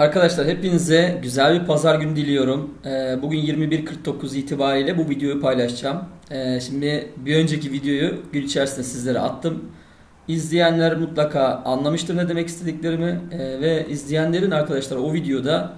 Arkadaşlar hepinize güzel bir pazar günü diliyorum. Ee, Bugün 21.49 itibariyle bu videoyu paylaşacağım. Ee, Şimdi bir önceki videoyu gün içerisinde sizlere attım. İzleyenler mutlaka anlamıştır ne demek istediklerimi Ee, ve izleyenlerin arkadaşlar o videoda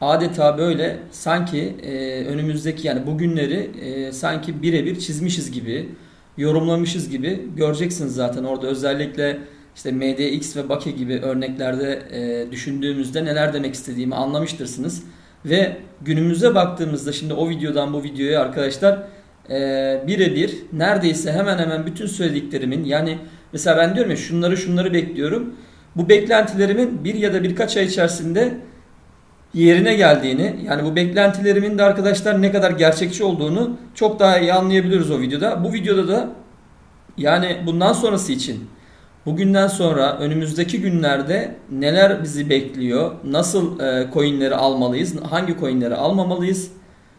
adeta böyle sanki e, önümüzdeki yani bugünleri e, sanki birebir çizmişiz gibi yorumlamışız gibi göreceksiniz zaten orada özellikle işte MDX ve Bake gibi örneklerde e, düşündüğümüzde neler demek istediğimi anlamıştırsınız. Ve günümüze baktığımızda şimdi o videodan bu videoya arkadaşlar e, birebir neredeyse hemen hemen bütün söylediklerimin yani mesela ben diyorum ya şunları şunları bekliyorum. Bu beklentilerimin bir ya da birkaç ay içerisinde yerine geldiğini yani bu beklentilerimin de arkadaşlar ne kadar gerçekçi olduğunu çok daha iyi anlayabiliyoruz o videoda. Bu videoda da yani bundan sonrası için bugünden sonra önümüzdeki günlerde neler bizi bekliyor, nasıl e, coinleri almalıyız, hangi coinleri almamalıyız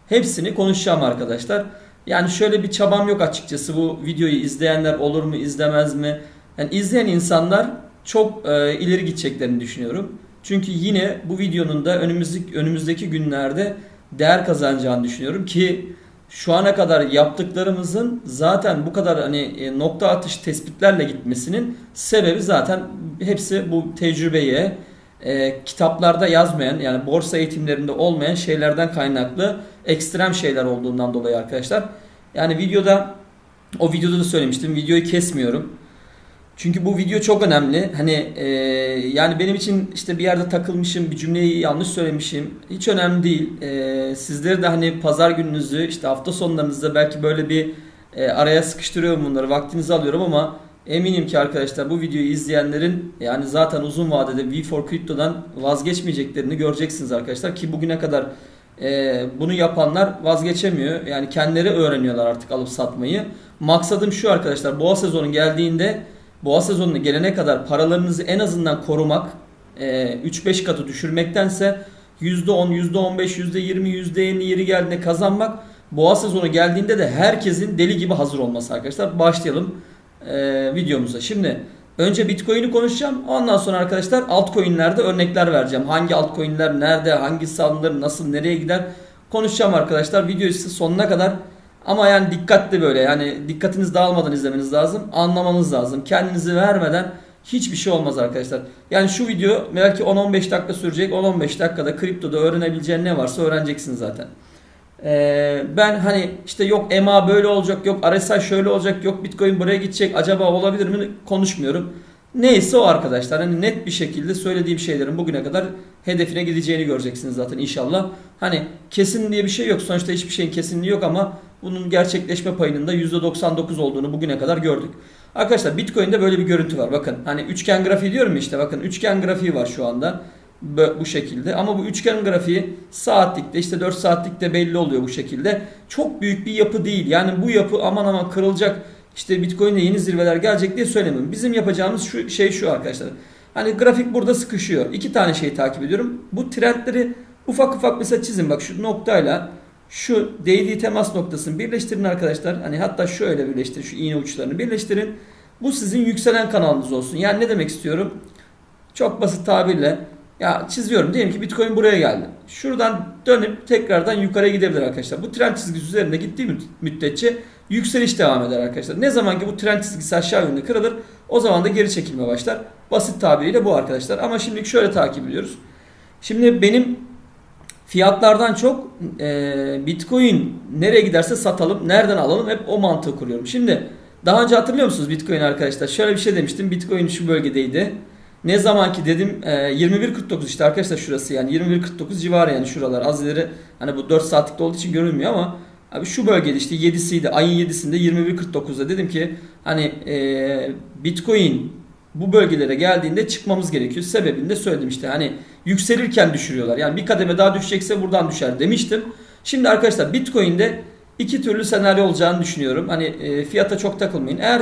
hepsini konuşacağım arkadaşlar. Yani şöyle bir çabam yok açıkçası bu videoyu izleyenler olur mu izlemez mi? Yani izleyen insanlar çok e, ileri gideceklerini düşünüyorum. Çünkü yine bu videonun da önümüzdeki, önümüzdeki günlerde değer kazanacağını düşünüyorum ki şu ana kadar yaptıklarımızın zaten bu kadar hani e, nokta atış tespitlerle gitmesinin sebebi zaten hepsi bu tecrübeye e, kitaplarda yazmayan yani borsa eğitimlerinde olmayan şeylerden kaynaklı ekstrem şeyler olduğundan dolayı arkadaşlar. Yani videoda o videoda da söylemiştim videoyu kesmiyorum. Çünkü bu video çok önemli. Hani e, yani benim için işte bir yerde takılmışım, bir cümleyi yanlış söylemişim. Hiç önemli değil. E, sizleri de hani pazar gününüzü, işte hafta sonlarınızda belki böyle bir e, araya sıkıştırıyorum bunları. Vaktinizi alıyorum ama eminim ki arkadaşlar bu videoyu izleyenlerin yani zaten uzun vadede V4 Crypto'dan vazgeçmeyeceklerini göreceksiniz arkadaşlar. Ki bugüne kadar e, bunu yapanlar vazgeçemiyor. Yani kendileri öğreniyorlar artık alıp satmayı. Maksadım şu arkadaşlar. Boğa sezonu geldiğinde boğa sezonuna gelene kadar paralarınızı en azından korumak, e, 3-5 katı düşürmektense %10, %15, %20, %50 yeri geldiğinde kazanmak, boğa sezonu geldiğinde de herkesin deli gibi hazır olması arkadaşlar. Başlayalım e, videomuza. Şimdi önce Bitcoin'i konuşacağım. Ondan sonra arkadaşlar altcoin'lerde örnekler vereceğim. Hangi altcoin'ler nerede, hangisi alınır, nasıl, nereye gider konuşacağım arkadaşlar. Videoyu sonuna kadar ama yani dikkatli böyle yani dikkatiniz dağılmadan izlemeniz lazım. Anlamanız lazım. Kendinizi vermeden hiçbir şey olmaz arkadaşlar. Yani şu video belki 10-15 dakika sürecek. 10-15 dakikada kriptoda öğrenebileceğin ne varsa öğreneceksin zaten. Ee, ben hani işte yok EMA böyle olacak, yok RSI şöyle olacak, yok Bitcoin buraya gidecek, acaba olabilir mi konuşmuyorum. Neyse o arkadaşlar hani net bir şekilde söylediğim şeylerin bugüne kadar hedefine gideceğini göreceksiniz zaten inşallah. Hani kesin diye bir şey yok. Sonuçta hiçbir şeyin kesinliği yok ama bunun gerçekleşme payının da %99 olduğunu bugüne kadar gördük. Arkadaşlar Bitcoin'de böyle bir görüntü var. Bakın hani üçgen grafiği diyorum işte bakın üçgen grafiği var şu anda. Bu şekilde ama bu üçgen grafiği saatlikte işte 4 saatlikte belli oluyor bu şekilde. Çok büyük bir yapı değil. Yani bu yapı aman aman kırılacak işte Bitcoin'de yeni zirveler gelecek diye söylemiyorum. Bizim yapacağımız şu şey şu arkadaşlar. Hani grafik burada sıkışıyor. İki tane şey takip ediyorum. Bu trendleri ufak ufak mesela çizin. Bak şu noktayla şu değdiği temas noktasını birleştirin arkadaşlar. Hani hatta şöyle birleştirin. Şu iğne uçlarını birleştirin. Bu sizin yükselen kanalınız olsun. Yani ne demek istiyorum? Çok basit tabirle ya çiziyorum. Diyelim ki Bitcoin buraya geldi. Şuradan dönüp tekrardan yukarı gidebilir arkadaşlar. Bu trend çizgisi üzerinde gittiği müddetçe yükseliş devam eder arkadaşlar. Ne zaman ki bu trend çizgisi aşağı yönde kırılır o zaman da geri çekilme başlar. Basit tabiriyle bu arkadaşlar. Ama şimdi şöyle takip ediyoruz. Şimdi benim fiyatlardan çok e, Bitcoin nereye giderse satalım, nereden alalım hep o mantığı kuruyorum. Şimdi daha önce hatırlıyor musunuz Bitcoin arkadaşlar? Şöyle bir şey demiştim. Bitcoin şu bölgedeydi. Ne zaman ki dedim e, 21.49 işte arkadaşlar şurası yani 21.49 civarı yani şuralar az ileri hani bu 4 saatlikte olduğu için görünmüyor ama abi şu bölgede işte 7'siydi ayın 7'sinde 21.49'da dedim ki hani e, Bitcoin bu bölgelere geldiğinde çıkmamız gerekiyor. Sebebini de söyledim işte hani yükselirken düşürüyorlar. Yani bir kademe daha düşecekse buradan düşer demiştim. Şimdi arkadaşlar Bitcoin'de iki türlü senaryo olacağını düşünüyorum. Hani e, fiyata çok takılmayın. Eğer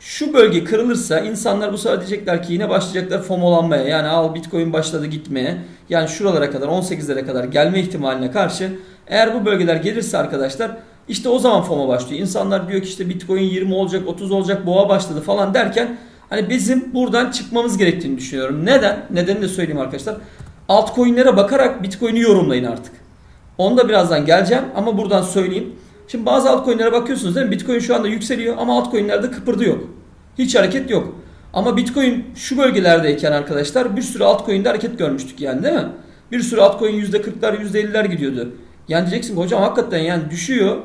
şu bölge kırılırsa insanlar bu sefer diyecekler ki yine başlayacaklar FOMO'lanmaya. Yani al Bitcoin başladı gitmeye. Yani şuralara kadar 18'lere kadar gelme ihtimaline karşı eğer bu bölgeler gelirse arkadaşlar işte o zaman FOMO başlıyor. İnsanlar diyor ki işte Bitcoin 20 olacak 30 olacak boğa başladı falan derken hani bizim buradan çıkmamız gerektiğini düşünüyorum. Neden? Nedeni de söyleyeyim arkadaşlar. altcoin'lere bakarak Bitcoin'i yorumlayın artık. Onu da birazdan geleceğim ama buradan söyleyeyim. Şimdi bazı altcoin'lere bakıyorsunuz değil mi? Bitcoin şu anda yükseliyor ama altcoin'lerde kıpırdı yok. Hiç hareket yok. Ama Bitcoin şu bölgelerdeyken arkadaşlar bir sürü altcoin'de hareket görmüştük yani değil mi? Bir sürü altcoin %40'lar %50'ler gidiyordu. Yani diyeceksin ki hocam hakikaten yani düşüyor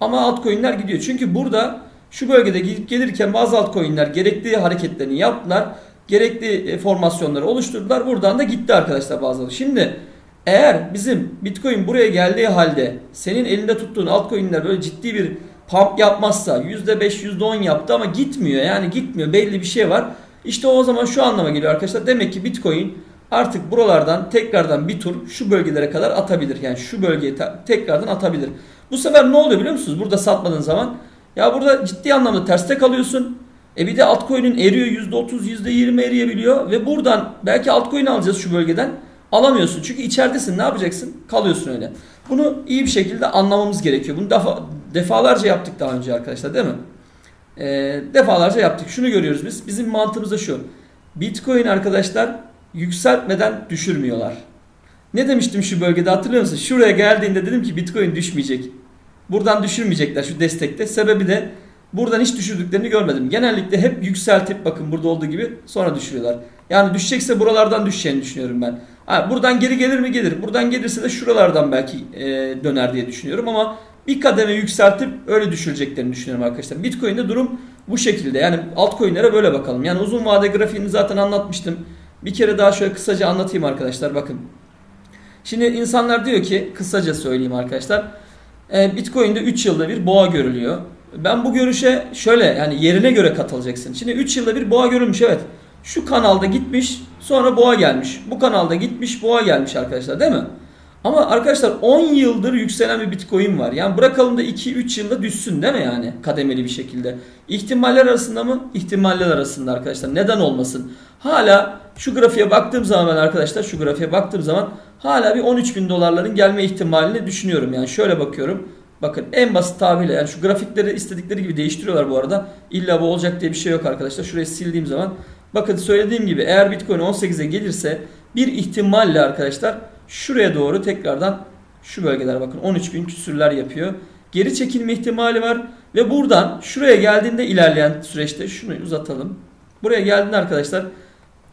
ama altcoin'ler gidiyor. Çünkü burada şu bölgede gidip gelirken bazı altcoin'ler gerekli hareketlerini yaptılar. Gerekli e, formasyonları oluşturdular. Buradan da gitti arkadaşlar bazıları. Şimdi eğer bizim Bitcoin buraya geldiği halde senin elinde tuttuğun altcoin'ler böyle ciddi bir pump yapmazsa %5 %10 yaptı ama gitmiyor. Yani gitmiyor. Belli bir şey var. İşte o zaman şu anlama geliyor arkadaşlar. Demek ki Bitcoin artık buralardan tekrardan bir tur şu bölgelere kadar atabilir. Yani şu bölgeye te- tekrardan atabilir. Bu sefer ne oluyor biliyor musunuz? Burada satmadığın zaman ya burada ciddi anlamda terste kalıyorsun. E bir de altcoin'in eriyor %30 %20 eriyebiliyor ve buradan belki altcoin alacağız şu bölgeden. Alamıyorsun çünkü içeridesin ne yapacaksın? Kalıyorsun öyle. Bunu iyi bir şekilde anlamamız gerekiyor. Bunu defa, defalarca yaptık daha önce arkadaşlar değil mi? E, defalarca yaptık. Şunu görüyoruz biz. Bizim mantığımız da şu. Bitcoin arkadaşlar yükseltmeden düşürmüyorlar. Ne demiştim şu bölgede hatırlıyor musun? Şuraya geldiğinde dedim ki Bitcoin düşmeyecek. Buradan düşürmeyecekler şu destekte. Sebebi de buradan hiç düşürdüklerini görmedim. Genellikle hep yükseltip bakın burada olduğu gibi sonra düşürüyorlar. Yani düşecekse buralardan düşeceğini düşünüyorum ben. Ha, buradan geri gelir mi gelir. Buradan gelirse de şuralardan belki e, döner diye düşünüyorum ama bir kademe yükseltip öyle düşüreceklerini düşünüyorum arkadaşlar. Bitcoin'de durum bu şekilde. Yani altcoin'lere böyle bakalım. Yani uzun vade grafiğini zaten anlatmıştım. Bir kere daha şöyle kısaca anlatayım arkadaşlar bakın. Şimdi insanlar diyor ki kısaca söyleyeyim arkadaşlar. E, Bitcoin'de 3 yılda bir boğa görülüyor. Ben bu görüşe şöyle yani yerine göre katılacaksın. Şimdi 3 yılda bir boğa görülmüş evet. Şu kanalda gitmiş sonra boğa gelmiş. Bu kanalda gitmiş boğa gelmiş arkadaşlar değil mi? Ama arkadaşlar 10 yıldır yükselen bir Bitcoin var. Yani bırakalım da 2-3 yılda düşsün değil mi yani kademeli bir şekilde. İhtimaller arasında mı? İhtimaller arasında arkadaşlar. Neden olmasın? Hala şu grafiğe baktığım zaman arkadaşlar şu grafiğe baktığım zaman hala bir 13 bin dolarların gelme ihtimalini düşünüyorum. Yani şöyle bakıyorum. Bakın en basit tabirle yani şu grafikleri istedikleri gibi değiştiriyorlar bu arada. İlla bu olacak diye bir şey yok arkadaşlar. Şurayı sildiğim zaman bakın söylediğim gibi eğer Bitcoin 18'e gelirse bir ihtimalle arkadaşlar şuraya doğru tekrardan şu bölgeler bakın 13 bin küsürler yapıyor. Geri çekilme ihtimali var ve buradan şuraya geldiğinde ilerleyen süreçte şunu uzatalım. Buraya geldiğinde arkadaşlar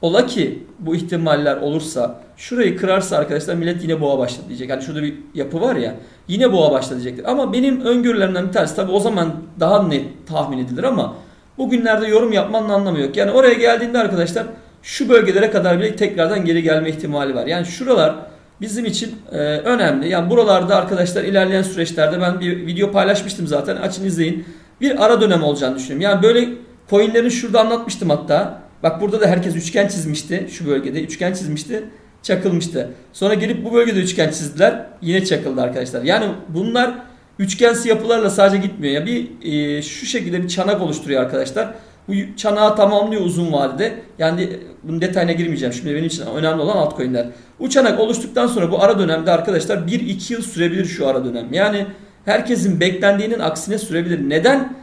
ola ki bu ihtimaller olursa şurayı kırarsa arkadaşlar millet yine boğa başladı diyecek. Yani şurada bir yapı var ya yine boğa başladı diyecektir. Ama benim öngörülerimden bir tanesi tabi o zaman daha net tahmin edilir ama bugünlerde yorum yapmanın anlamı yok. Yani oraya geldiğinde arkadaşlar şu bölgelere kadar bile tekrardan geri gelme ihtimali var. Yani şuralar bizim için e, önemli. Yani buralarda arkadaşlar ilerleyen süreçlerde ben bir video paylaşmıştım zaten. Açın izleyin. Bir ara dönem olacağını düşünüyorum. Yani böyle coinlerini şurada anlatmıştım hatta. Bak burada da herkes üçgen çizmişti. Şu bölgede üçgen çizmişti. Çakılmıştı. Sonra gelip bu bölgede üçgen çizdiler. Yine çakıldı arkadaşlar. Yani bunlar üçgensi yapılarla sadece gitmiyor. Ya bir e, şu şekilde bir çanak oluşturuyor arkadaşlar. Bu çanağı tamamlıyor uzun vadede. Yani bunun detayına girmeyeceğim. Şimdi benim için önemli olan altcoin'ler. Bu çanak oluştuktan sonra bu ara dönemde arkadaşlar 1-2 yıl sürebilir şu ara dönem. Yani herkesin beklendiğinin aksine sürebilir. Neden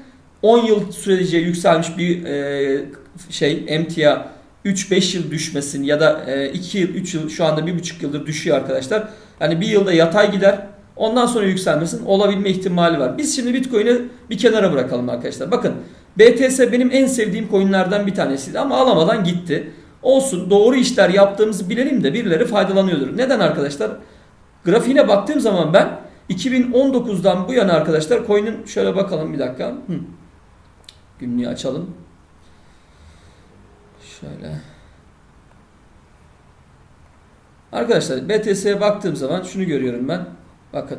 10 yıl sürece yükselmiş bir e, şey emtia 3-5 yıl düşmesin ya da 2 yıl 3 yıl şu anda 1,5 yıldır düşüyor arkadaşlar. Yani bir yılda yatay gider. Ondan sonra yükselmesin olabilme ihtimali var. Biz şimdi Bitcoin'i bir kenara bırakalım arkadaşlar. Bakın BTS benim en sevdiğim coinlerden bir tanesiydi ama alamadan gitti. Olsun doğru işler yaptığımızı bilelim de birileri faydalanıyordur. Neden arkadaşlar? Grafiğine baktığım zaman ben 2019'dan bu yana arkadaşlar coin'in şöyle bakalım bir dakika. Hı. Günlüğü açalım. Şöyle. Arkadaşlar BTS'ye baktığım zaman şunu görüyorum ben. Bakın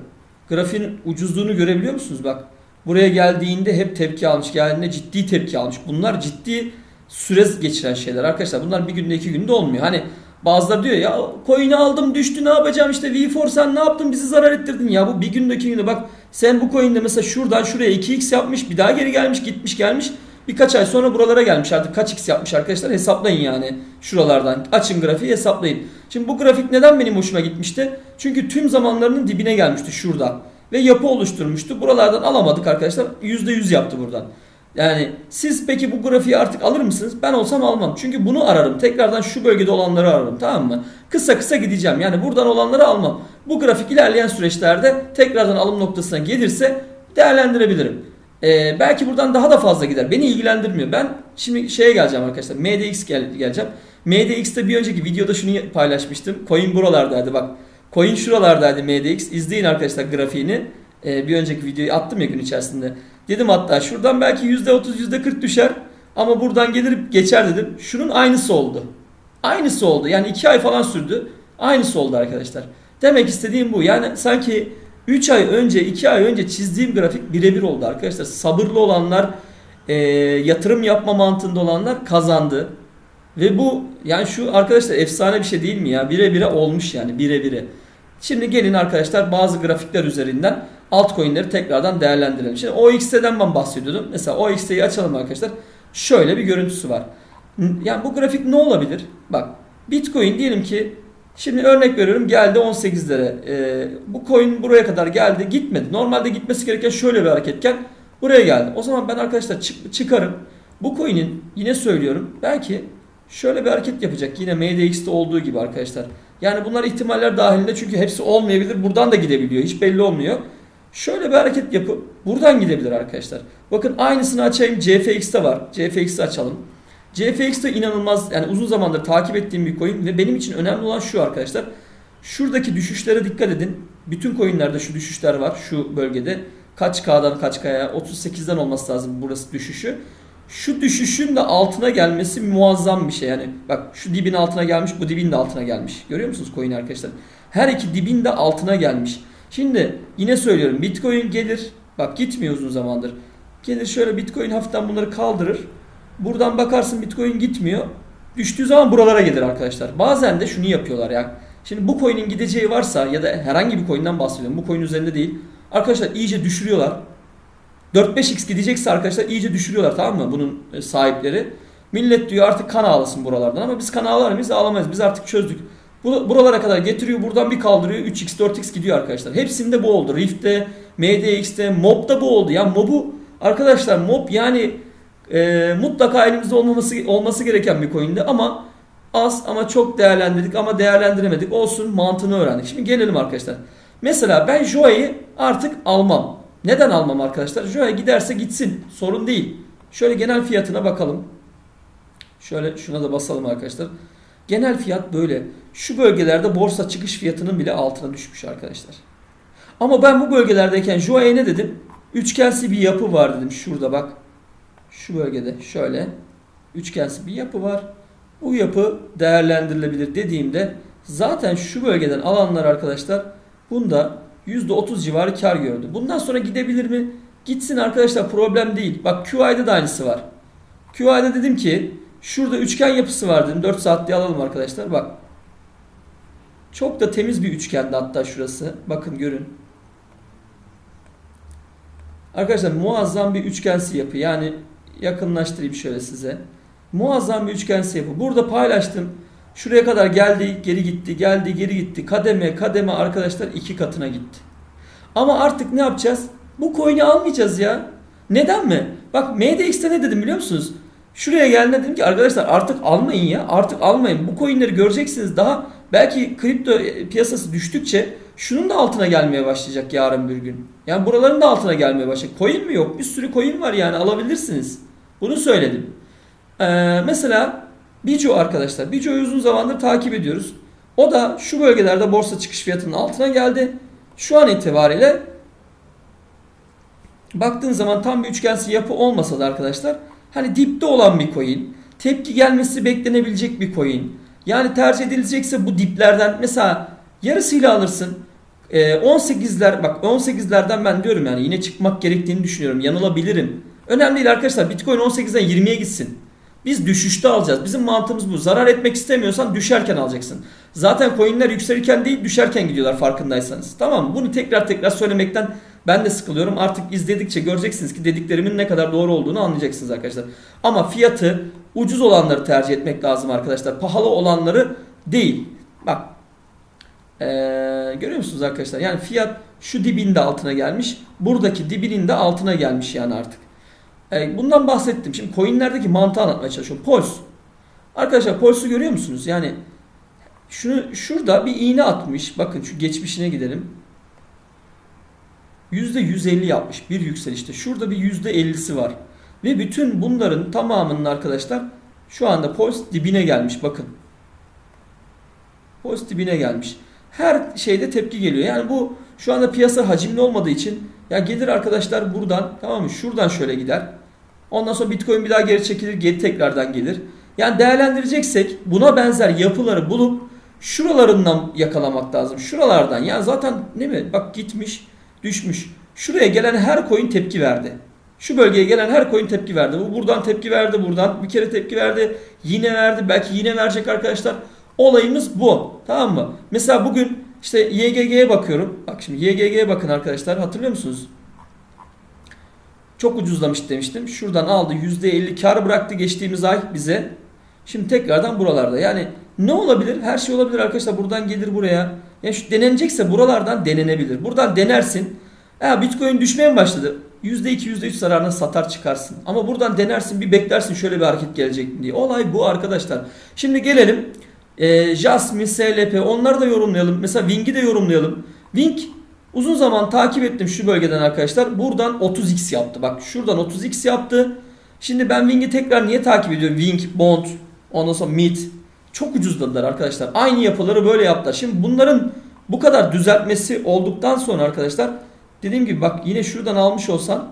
grafiğin ucuzluğunu görebiliyor musunuz? Bak buraya geldiğinde hep tepki almış. Geldiğinde ciddi tepki almış. Bunlar ciddi süre geçiren şeyler arkadaşlar. Bunlar bir günde iki günde olmuyor. Hani bazıları diyor ya coin'i aldım düştü ne yapacağım işte V4 sen ne yaptın bizi zarar ettirdin. Ya bu bir günde iki günde bak sen bu coin'de mesela şuradan şuraya 2x yapmış bir daha geri gelmiş gitmiş gelmiş. Birkaç ay sonra buralara gelmiş artık kaç x yapmış arkadaşlar hesaplayın yani şuralardan açın grafiği hesaplayın. Şimdi bu grafik neden benim hoşuma gitmişti? Çünkü tüm zamanlarının dibine gelmişti şurada ve yapı oluşturmuştu. Buralardan alamadık arkadaşlar %100 yaptı buradan. Yani siz peki bu grafiği artık alır mısınız? Ben olsam almam. Çünkü bunu ararım. Tekrardan şu bölgede olanları ararım. Tamam mı? Kısa kısa gideceğim. Yani buradan olanları almam. Bu grafik ilerleyen süreçlerde tekrardan alım noktasına gelirse değerlendirebilirim. Ee, belki buradan daha da fazla gider. Beni ilgilendirmiyor. Ben şimdi şeye geleceğim arkadaşlar. MDX gel geleceğim. MDX'te bir önceki videoda şunu paylaşmıştım. Coin buralardaydı bak. Coin şuralardaydı MDX. İzleyin arkadaşlar grafiğini. Ee, bir önceki videoyu attım ya gün içerisinde. Dedim hatta şuradan belki %30 %40 düşer. Ama buradan gelir geçer dedim. Şunun aynısı oldu. Aynısı oldu. Yani 2 ay falan sürdü. Aynısı oldu arkadaşlar. Demek istediğim bu. Yani sanki 3 ay önce 2 ay önce çizdiğim grafik birebir oldu arkadaşlar. Sabırlı olanlar e, yatırım yapma mantığında olanlar kazandı. Ve bu yani şu arkadaşlar efsane bir şey değil mi ya? Bire bire olmuş yani bire bire. Şimdi gelin arkadaşlar bazı grafikler üzerinden altcoin'leri tekrardan değerlendirelim. Şimdi OXT'den ben bahsediyordum. Mesela OXT'yi açalım arkadaşlar. Şöyle bir görüntüsü var. Yani bu grafik ne olabilir? Bak Bitcoin diyelim ki şimdi örnek veriyorum geldi 18'lere. Ee, bu coin buraya kadar geldi gitmedi. Normalde gitmesi gereken şöyle bir hareketken buraya geldi. O zaman ben arkadaşlar çık çıkarım. Bu coin'in yine söylüyorum belki şöyle bir hareket yapacak. Yine MDX'te olduğu gibi arkadaşlar. Yani bunlar ihtimaller dahilinde çünkü hepsi olmayabilir. Buradan da gidebiliyor. Hiç belli olmuyor. Şöyle bir hareket yapıp buradan gidebilir arkadaşlar. Bakın aynısını açayım. CFX'te var. CFX'i açalım. CFX'te inanılmaz yani uzun zamandır takip ettiğim bir coin ve benim için önemli olan şu arkadaşlar. Şuradaki düşüşlere dikkat edin. Bütün coinlerde şu düşüşler var şu bölgede. Kaç K'dan kaç K'ya 38'den olması lazım burası düşüşü. Şu düşüşün de altına gelmesi muazzam bir şey. Yani bak şu dibin altına gelmiş bu dibin de altına gelmiş. Görüyor musunuz coin arkadaşlar? Her iki dibin de altına gelmiş. Şimdi yine söylüyorum Bitcoin gelir. Bak gitmiyor uzun zamandır. Gelir şöyle Bitcoin hafiften bunları kaldırır. Buradan bakarsın Bitcoin gitmiyor. Düştüğü zaman buralara gelir arkadaşlar. Bazen de şunu yapıyorlar ya. Şimdi bu coin'in gideceği varsa ya da herhangi bir coin'den bahsediyorum. Bu coin üzerinde değil. Arkadaşlar iyice düşürüyorlar. 4-5x gidecekse arkadaşlar iyice düşürüyorlar tamam mı bunun e, sahipleri. Millet diyor artık kan ağlasın buralardan ama biz kan ağlar mıyız? Ağlamayız. Biz artık çözdük. Bu, buralara kadar getiriyor buradan bir kaldırıyor 3x 4x gidiyor arkadaşlar. Hepsinde bu oldu. Rift'te, MDX'te, Mob'da bu oldu. Yani Mob'u arkadaşlar Mob yani e, mutlaka elimizde olmaması olması gereken bir coin'di ama az ama çok değerlendirdik ama değerlendiremedik. Olsun mantığını öğrendik. Şimdi gelelim arkadaşlar. Mesela ben Joa'yı artık almam. Neden almam arkadaşlar? Joya giderse gitsin. Sorun değil. Şöyle genel fiyatına bakalım. Şöyle şuna da basalım arkadaşlar. Genel fiyat böyle. Şu bölgelerde borsa çıkış fiyatının bile altına düşmüş arkadaşlar. Ama ben bu bölgelerdeyken Joa'ya ne dedim? Üçgensi bir yapı var dedim. Şurada bak. Şu bölgede şöyle. Üçgensi bir yapı var. Bu yapı değerlendirilebilir dediğimde zaten şu bölgeden alanlar arkadaşlar bunda %30 civarı kar gördü. Bundan sonra gidebilir mi? Gitsin arkadaşlar problem değil. Bak QI'de de aynısı var. QI'de dedim ki şurada üçgen yapısı var dedim. 4 saatte alalım arkadaşlar. Bak. Çok da temiz bir üçgendi hatta şurası. Bakın görün. Arkadaşlar muazzam bir üçgensi yapı. Yani yakınlaştırayım şöyle size. Muazzam bir üçgensi yapı. Burada paylaştım. Şuraya kadar geldi, geri gitti, geldi, geri gitti. Kademe kademe arkadaşlar iki katına gitti. Ama artık ne yapacağız? Bu coin'i almayacağız ya. Neden mi? Bak MDX'te ne dedim biliyor musunuz? Şuraya geldiğinde dedim ki arkadaşlar artık almayın ya. Artık almayın. Bu coin'leri göreceksiniz. Daha belki kripto piyasası düştükçe şunun da altına gelmeye başlayacak yarın bir gün. Yani buraların da altına gelmeye başlayacak. Coin mi yok? Bir sürü coin var yani alabilirsiniz. Bunu söyledim. Ee, mesela Bijo arkadaşlar. Bijo'yu uzun zamandır takip ediyoruz. O da şu bölgelerde borsa çıkış fiyatının altına geldi. Şu an itibariyle baktığın zaman tam bir üçgensi yapı olmasa da arkadaşlar hani dipte olan bir coin, tepki gelmesi beklenebilecek bir coin. Yani tercih edilecekse bu diplerden mesela yarısıyla alırsın. 18'ler bak 18'lerden ben diyorum yani yine çıkmak gerektiğini düşünüyorum. Yanılabilirim. Önemli değil arkadaşlar. Bitcoin 18'den 20'ye gitsin. Biz düşüşte alacağız. Bizim mantığımız bu. Zarar etmek istemiyorsan düşerken alacaksın. Zaten coinler yükselirken değil düşerken gidiyorlar farkındaysanız. Tamam mı? Bunu tekrar tekrar söylemekten ben de sıkılıyorum. Artık izledikçe göreceksiniz ki dediklerimin ne kadar doğru olduğunu anlayacaksınız arkadaşlar. Ama fiyatı ucuz olanları tercih etmek lazım arkadaşlar. Pahalı olanları değil. Bak. Ee, görüyor musunuz arkadaşlar? Yani fiyat şu dibin de altına gelmiş. Buradaki dibinin de altına gelmiş yani artık. E, bundan bahsettim. Şimdi coinlerdeki mantığı anlatmaya çalışıyorum. Pulse. Arkadaşlar Pulse'u görüyor musunuz? Yani şunu şurada bir iğne atmış. Bakın şu geçmişine gidelim. %150 yapmış bir yükselişte. Şurada bir %50'si var. Ve bütün bunların tamamının arkadaşlar şu anda Pulse dibine gelmiş. Bakın. Pulse dibine gelmiş. Her şeyde tepki geliyor. Yani bu şu anda piyasa hacimli olmadığı için ya gelir arkadaşlar buradan tamam mı? Şuradan şöyle gider. Ondan sonra Bitcoin bir daha geri çekilir, geri tekrardan gelir. Yani değerlendireceksek buna benzer yapıları bulup şuralarından yakalamak lazım. Şuralardan. Yani zaten ne mi? Bak gitmiş, düşmüş. Şuraya gelen her coin tepki verdi. Şu bölgeye gelen her coin tepki verdi. Bu buradan tepki verdi, buradan bir kere tepki verdi. Yine verdi, belki yine verecek arkadaşlar. Olayımız bu. Tamam mı? Mesela bugün işte YGG'ye bakıyorum. Bak şimdi YGG'ye bakın arkadaşlar. Hatırlıyor musunuz? Çok ucuzlamış demiştim. Şuradan aldı %50 kar bıraktı geçtiğimiz ay bize. Şimdi tekrardan buralarda. Yani ne olabilir? Her şey olabilir arkadaşlar. Buradan gelir buraya. Yani şu denenecekse buralardan denenebilir. Buradan denersin. Ya Bitcoin düşmeye mi başladı? %2 %3 zararına satar çıkarsın. Ama buradan denersin bir beklersin şöyle bir hareket gelecek diye. Olay bu arkadaşlar. Şimdi gelelim. E, Jasmine, SLP onları da yorumlayalım. Mesela Wing'i de yorumlayalım. Wing uzun zaman takip ettim şu bölgeden arkadaşlar. Buradan 30x yaptı. Bak şuradan 30x yaptı. Şimdi ben Wing'i tekrar niye takip ediyorum? Wing, Bond, ondan sonra Mid. Çok ucuzladılar arkadaşlar. Aynı yapıları böyle yaptılar. Şimdi bunların bu kadar düzeltmesi olduktan sonra arkadaşlar dediğim gibi bak yine şuradan almış olsan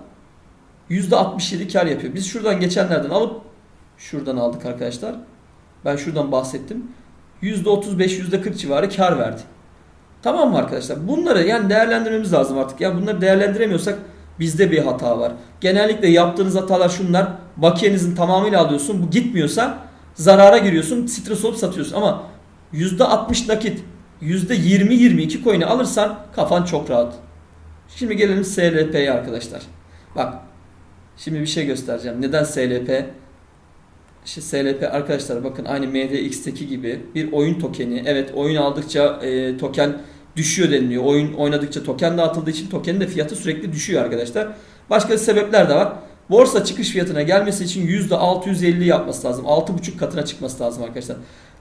%67 kar yapıyor. Biz şuradan geçenlerden alıp şuradan aldık arkadaşlar. Ben şuradan bahsettim. %35 %40 civarı kar verdi. Tamam mı arkadaşlar? Bunları yani değerlendirmemiz lazım artık. Ya bunları değerlendiremiyorsak bizde bir hata var. Genellikle yaptığınız hatalar şunlar. Bakiyenizin tamamıyla alıyorsun. Bu gitmiyorsa zarara giriyorsun. Stres olup satıyorsun. Ama %60 nakit, %20-22 coin'i alırsan kafan çok rahat. Şimdi gelelim SLP'ye arkadaşlar. Bak. Şimdi bir şey göstereceğim. Neden SLP? İşte SLP arkadaşlar bakın aynı MDX'teki gibi bir oyun tokeni. Evet oyun aldıkça e, token düşüyor deniliyor. Oyun oynadıkça token dağıtıldığı için tokenin de fiyatı sürekli düşüyor arkadaşlar. Başka sebepler de var. Borsa çıkış fiyatına gelmesi için %650 yapması lazım. 6,5 katına çıkması lazım arkadaşlar.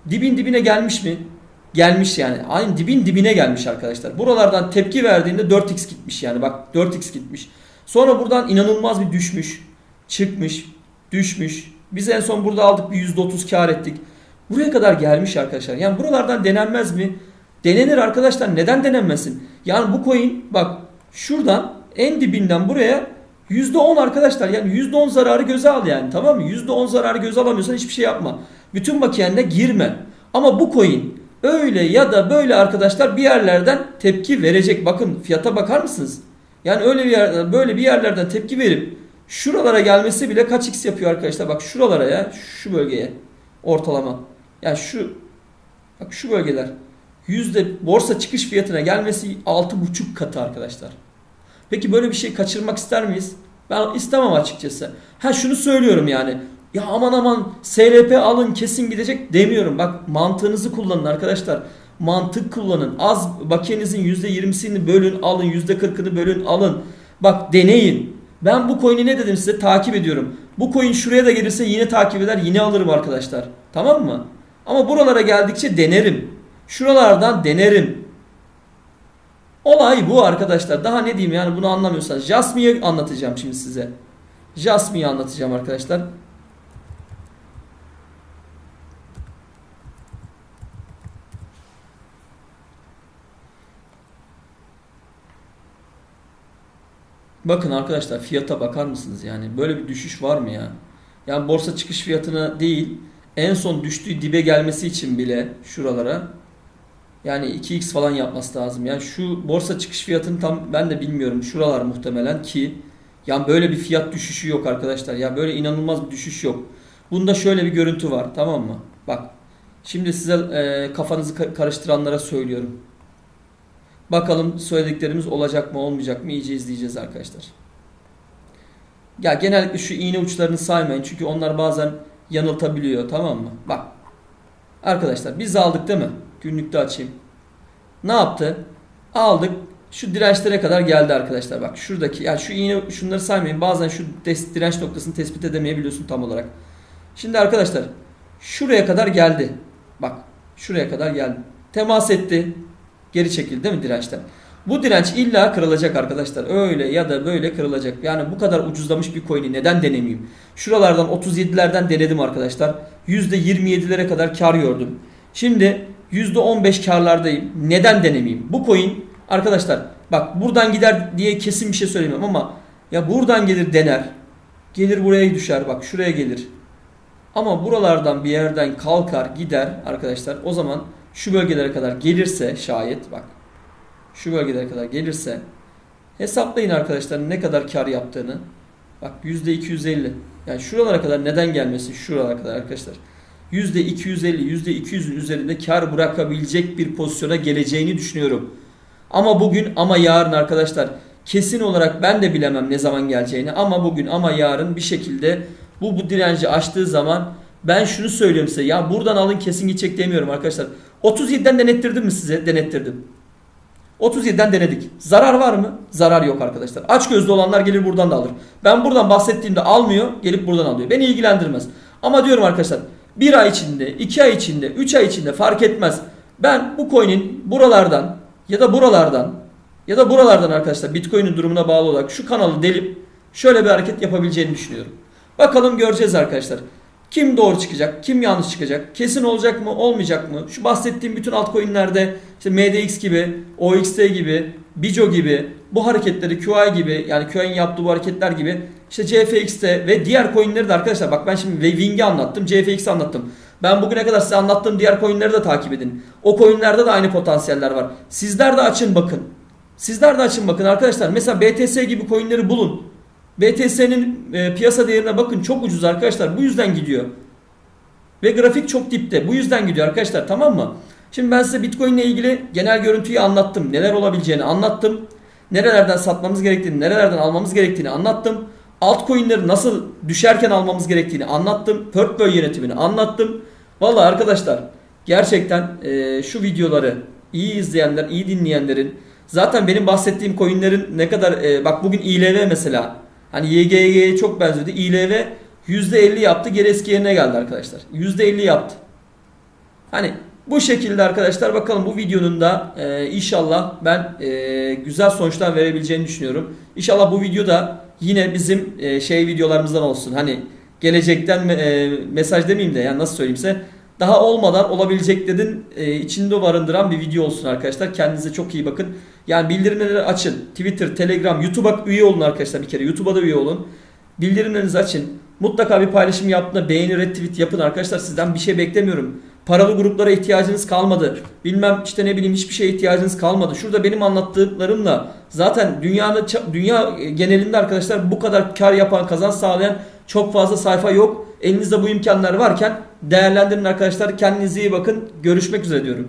Dibin dibine gelmiş mi? Gelmiş yani. Aynı dibin dibine gelmiş arkadaşlar. Buralardan tepki verdiğinde 4x gitmiş yani. Bak 4x gitmiş. Sonra buradan inanılmaz bir düşmüş. Çıkmış. Düşmüş. Biz en son burada aldık bir %30 kar ettik. Buraya kadar gelmiş arkadaşlar. Yani buralardan denenmez mi? Denenir arkadaşlar. Neden denenmesin? Yani bu coin bak şuradan en dibinden buraya %10 arkadaşlar. Yani %10 zararı göze al yani. Tamam mı? %10 zararı göze alamıyorsan hiçbir şey yapma. Bütün bakiyende girme. Ama bu coin öyle ya da böyle arkadaşlar bir yerlerden tepki verecek. Bakın fiyata bakar mısınız? Yani öyle bir yer, böyle bir yerlerden tepki verip şuralara gelmesi bile kaç x yapıyor arkadaşlar? Bak şuralara ya, şu bölgeye ortalama. Yani şu bak şu bölgeler yüzde borsa çıkış fiyatına gelmesi 6,5 katı arkadaşlar. Peki böyle bir şey kaçırmak ister miyiz? Ben istemem açıkçası. Ha şunu söylüyorum yani. Ya aman aman SLP alın kesin gidecek demiyorum. Bak mantığınızı kullanın arkadaşlar. Mantık kullanın. Az bakiyenizin %20'sini bölün alın. %40'ını bölün alın. Bak deneyin. Ben bu coin'i ne dedim size takip ediyorum. Bu coin şuraya da gelirse yine takip eder yine alırım arkadaşlar. Tamam mı? Ama buralara geldikçe denerim. Şuralardan denerim. Olay bu arkadaşlar. Daha ne diyeyim yani bunu anlamıyorsanız. Jasmine'i anlatacağım şimdi size. Jasmine'i anlatacağım arkadaşlar. Bakın arkadaşlar fiyata bakar mısınız yani böyle bir düşüş var mı ya? Yani borsa çıkış fiyatına değil en son düştüğü dibe gelmesi için bile şuralara yani 2x falan yapması lazım. Yani şu borsa çıkış fiyatını tam ben de bilmiyorum. Şuralar muhtemelen ki yani böyle bir fiyat düşüşü yok arkadaşlar. Ya böyle inanılmaz bir düşüş yok. Bunda şöyle bir görüntü var tamam mı? Bak şimdi size e, kafanızı ka- karıştıranlara söylüyorum. Bakalım söylediklerimiz olacak mı olmayacak mı iyice izleyeceğiz arkadaşlar. Ya genellikle şu iğne uçlarını saymayın çünkü onlar bazen yanıltabiliyor tamam mı? Bak. Arkadaşlar biz aldık değil mi? Günlükte açayım. Ne yaptı? Aldık. şu dirençlere kadar geldi arkadaşlar. Bak şuradaki yani şu iğne şunları saymayın. Bazen şu direnç noktasını tespit edemeyebiliyorsun tam olarak. Şimdi arkadaşlar şuraya kadar geldi. Bak şuraya kadar geldi. Temas etti. Geri çekildi değil mi dirençten? Bu direnç illa kırılacak arkadaşlar. Öyle ya da böyle kırılacak. Yani bu kadar ucuzlamış bir coin'i neden denemeyeyim? Şuralardan 37'lerden denedim arkadaşlar. %27'lere kadar kar gördüm. Şimdi %15 karlardayım. Neden denemeyeyim? Bu coin arkadaşlar bak buradan gider diye kesin bir şey söylemiyorum ama ya buradan gelir dener. Gelir buraya düşer. Bak şuraya gelir. Ama buralardan bir yerden kalkar gider arkadaşlar. O zaman şu bölgelere kadar gelirse şayet bak şu bölgelere kadar gelirse hesaplayın arkadaşlar ne kadar kar yaptığını. Bak %250. Yani şuralara kadar neden gelmesin? Şuralara kadar arkadaşlar. %250, %200'ün üzerinde kar bırakabilecek bir pozisyona geleceğini düşünüyorum. Ama bugün ama yarın arkadaşlar kesin olarak ben de bilemem ne zaman geleceğini ama bugün ama yarın bir şekilde bu bu direnci aştığı zaman ben şunu söylüyorum size ya buradan alın kesin gidecek demiyorum arkadaşlar. 37'den denettirdim mi size? Denettirdim. 37'den denedik. Zarar var mı? Zarar yok arkadaşlar. Aç gözlü olanlar gelir buradan da alır. Ben buradan bahsettiğimde almıyor, gelip buradan alıyor. Beni ilgilendirmez. Ama diyorum arkadaşlar bir ay içinde, iki ay içinde, üç ay içinde fark etmez. Ben bu coin'in buralardan ya da buralardan ya da buralardan arkadaşlar Bitcoin'in durumuna bağlı olarak şu kanalı delip şöyle bir hareket yapabileceğini düşünüyorum. Bakalım göreceğiz arkadaşlar. Kim doğru çıkacak, kim yanlış çıkacak, kesin olacak mı, olmayacak mı? Şu bahsettiğim bütün altcoin'lerde işte MDX gibi, OXT gibi, Bijo gibi bu hareketleri QI gibi yani QI'nin yaptığı bu hareketler gibi işte CFX'te ve diğer coin'leri de arkadaşlar bak ben şimdi Wing'i anlattım, CFX'i anlattım. Ben bugüne kadar size anlattığım diğer coin'leri de takip edin. O coin'lerde de aynı potansiyeller var. Sizler de açın bakın. Sizler de açın bakın arkadaşlar. Mesela BTS gibi coin'leri bulun. BTS'nin e, piyasa değerine bakın çok ucuz arkadaşlar. Bu yüzden gidiyor. Ve grafik çok dipte. Bu yüzden gidiyor arkadaşlar tamam mı? Şimdi ben size Bitcoin ile ilgili genel görüntüyü anlattım. Neler olabileceğini anlattım. Nerelerden satmamız gerektiğini, nerelerden almamız gerektiğini anlattım. Altcoin'leri nasıl düşerken almamız gerektiğini anlattım. Portföy yönetimini anlattım. Vallahi arkadaşlar gerçekten e, şu videoları iyi izleyenler, iyi dinleyenlerin zaten benim bahsettiğim coinlerin ne kadar e, bak bugün ILV mesela hani YGG'ye çok benziyordu. ILV %50 yaptı geri eski yerine geldi arkadaşlar. %50 yaptı. Hani bu şekilde arkadaşlar bakalım bu videonun da e, inşallah ben e, güzel sonuçlar verebileceğini düşünüyorum. İnşallah bu videoda yine bizim e, şey videolarımızdan olsun. Hani gelecekten e, mesaj demeyeyim de yani nasıl söyleyeyim size daha olmadan olabileceklerin e, içinde barındıran bir video olsun arkadaşlar. Kendinize çok iyi bakın. Yani bildirimleri açın. Twitter, Telegram, YouTube'a üye olun arkadaşlar bir kere. YouTube'a da üye olun. Bildirimlerinizi açın. Mutlaka bir paylaşım yaptığında beğeni, retweet yapın arkadaşlar. Sizden bir şey beklemiyorum. Paralı gruplara ihtiyacınız kalmadı. Bilmem işte ne bileyim hiçbir şeye ihtiyacınız kalmadı. Şurada benim anlattıklarımla zaten dünyanın dünya genelinde arkadaşlar bu kadar kar yapan, kazanç sağlayan çok fazla sayfa yok. Elinizde bu imkanlar varken değerlendirin arkadaşlar. Kendinize iyi bakın. Görüşmek üzere diyorum.